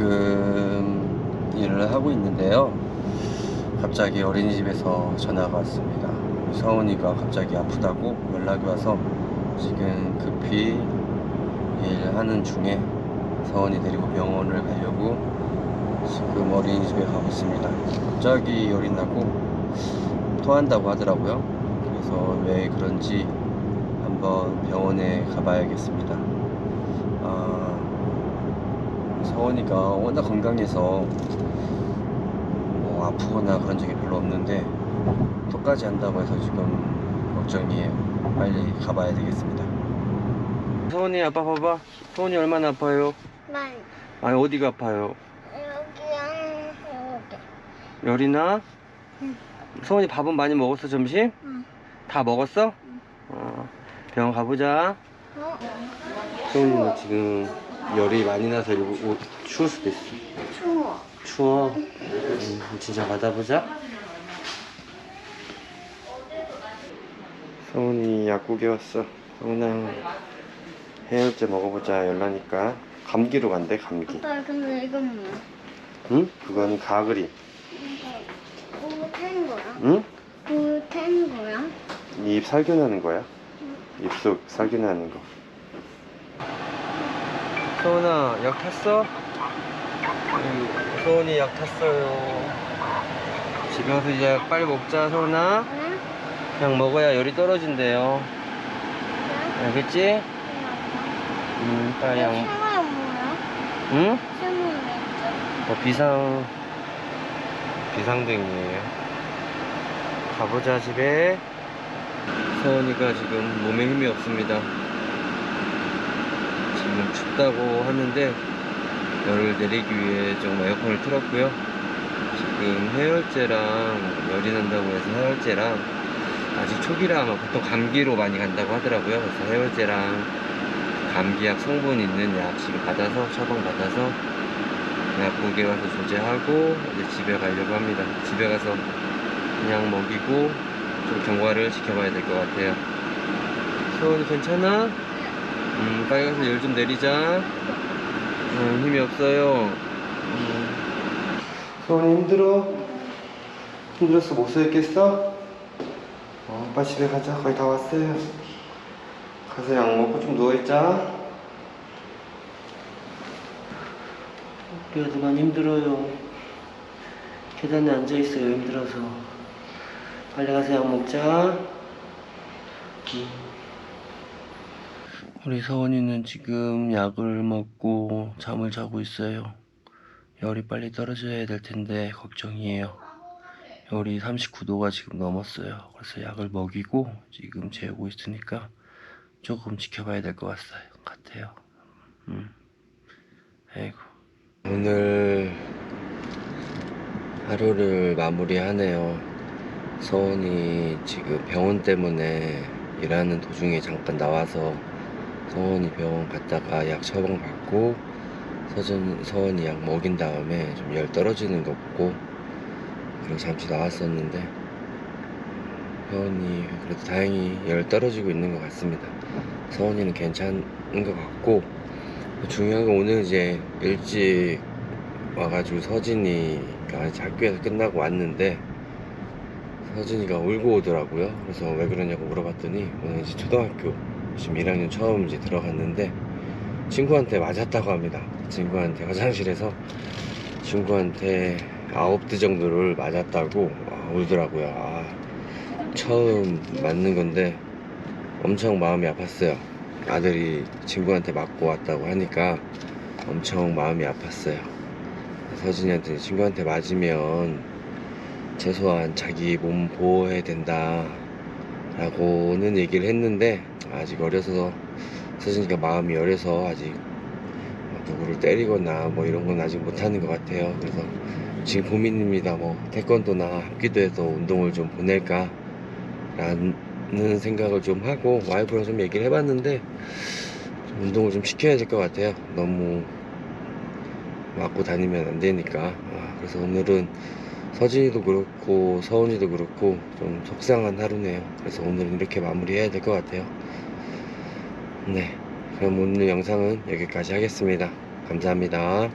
지금 일을 하고 있는데요. 갑자기 어린이집에서 전화가 왔습니다. 서은이가 갑자기 아프다고 연락이 와서 지금 급히 일하는 중에 서은이 데리고 병원을 가려고 지금 어린이집에 가고 있습니다. 갑자기 열이 나고 토한다고 하더라고요. 그래서 왜 그런지 한번 병원에 가봐야겠습니다. 아, 서원이가 워낙 건강해서 뭐 아프거나 그런 적이 별로 없는데 토까지 한다고 해서 지금 걱정이에요. 빨리 가봐야 되겠습니다. 서원이 아빠 봐봐. 서원이 얼마나 아파요? 많이 아니 어디가 아파요? 여기랑 여기 열이 나? 응. 서원이 밥은 많이 먹었어 점심? 응. 다 먹었어? 어, 병원 가보자. 어? 서원이는 지금 열이 많이 나서 이거 옷 추울 수도 있어. 추워 추워. 음, 진짜 받아보자. 서훈이 약국에 왔어. 서훈아 해열제 먹어보자. 열나니까 감기로 간대 감기. 아빠 근데 이건 뭐야? 응? 그건 가글이. 뭐탄 거야? 응? 뭐탄 거야? 입 살균하는 거야. 입속 살균하는 거. 서훈아 약 탔어? 응, 서훈이 약 탔어요. 집에 가서 이제 약 빨리 먹자 서훈아. 응? 그냥 먹어야 열이 떨어진대요. 알겠지? 음, 빨리 약. 응? 어, 비상 비상등이에요. 가보자 집에. 서원이가 지금 몸에 힘이 없습니다. 지금 춥다고 하는데 열을 내리기 위해 좀 에어컨을 틀었고요. 지금 해열제랑 열이 난다고 해서 해열제랑 아직 초기라 아마 보통 감기로 많이 간다고 하더라고요. 그래서 해열제랑 감기약 성분 있는 약 지금 받아서 처방 받아서 약국에 가서 조제하고 이제 집에 가려고 합니다. 집에 가서 그냥 먹이고 좀 경과를 지켜봐야 될 것 같아요. 소원이 괜찮아? 음, 가서 열좀 내리자. 음, 힘이 없어요. 음. 소원이 힘들어? 힘들어서 못 서 있겠어? 어, 빨리 집에 가자. 거의 다 왔어요. 가서 약 먹고 좀 누워있자. 우리가 많이 힘들어요. 계단에 앉아있어요, 힘들어서. 빨리 가서 약 먹자. 우리 서원이는 지금 약을 먹고 잠을 자고 있어요. 열이 빨리 떨어져야 될 텐데 걱정이에요. 열이 39도가 지금 넘었어요. 그래서 약을 먹이고 지금 재우고 있으니까 조금 지켜봐야 될 것 같아요. 음. 아이고. 오늘 하루를 마무리하네요. 서원이 지금 병원 때문에 일하는 도중에 잠깐 나와서 서원이 병원 갔다가 약 처방 받고 서전, 서원이 약 먹인 다음에 좀 열 떨어지는 거 보고 그리고 잠시 나왔었는데 서원이 그래도 다행히 열 떨어지고 있는 것 같습니다. 서원이는 괜찮은 것 같고 중요한 건 오늘 이제 일찍 와가지고 서진이가 학교에서 끝나고 왔는데 서진이가 울고 오더라고요. 그래서 왜 그러냐고 물어봤더니 오늘 이제 초등학교 지금 1학년 처음 이제 들어갔는데 친구한테 맞았다고 합니다. 친구한테 화장실에서 친구한테 아홉 대 정도를 맞았다고 아, 울더라고요. 아, 처음 맞는 건데 엄청 마음이 아팠어요. 아들이 친구한테 맞고 왔다고 하니까 엄청 마음이 아팠어요. 서진이한테 친구한테 맞으면 최소한 자기 몸 보호해야 된다 라고는 얘기를 했는데 아직 어려서 서진이가 마음이 어려서 아직 누구를 때리거나 뭐 이런 건 아직 못하는 것 같아요. 그래서 지금 고민입니다. 뭐 태권도나 합기도에서 운동을 좀 보낼까 라는 생각을 좀 하고 와이프랑 좀 얘기를 해봤는데 좀 운동을 좀 시켜야 될 것 같아요. 너무 맞고 다니면 안 되니까. 아, 그래서 오늘은 서진이도 그렇고 서은이도 그렇고 좀 속상한 하루네요. 그래서 오늘은 이렇게 마무리해야 될 것 같아요. 네. 그럼 오늘 영상은 여기까지 하겠습니다. 감사합니다.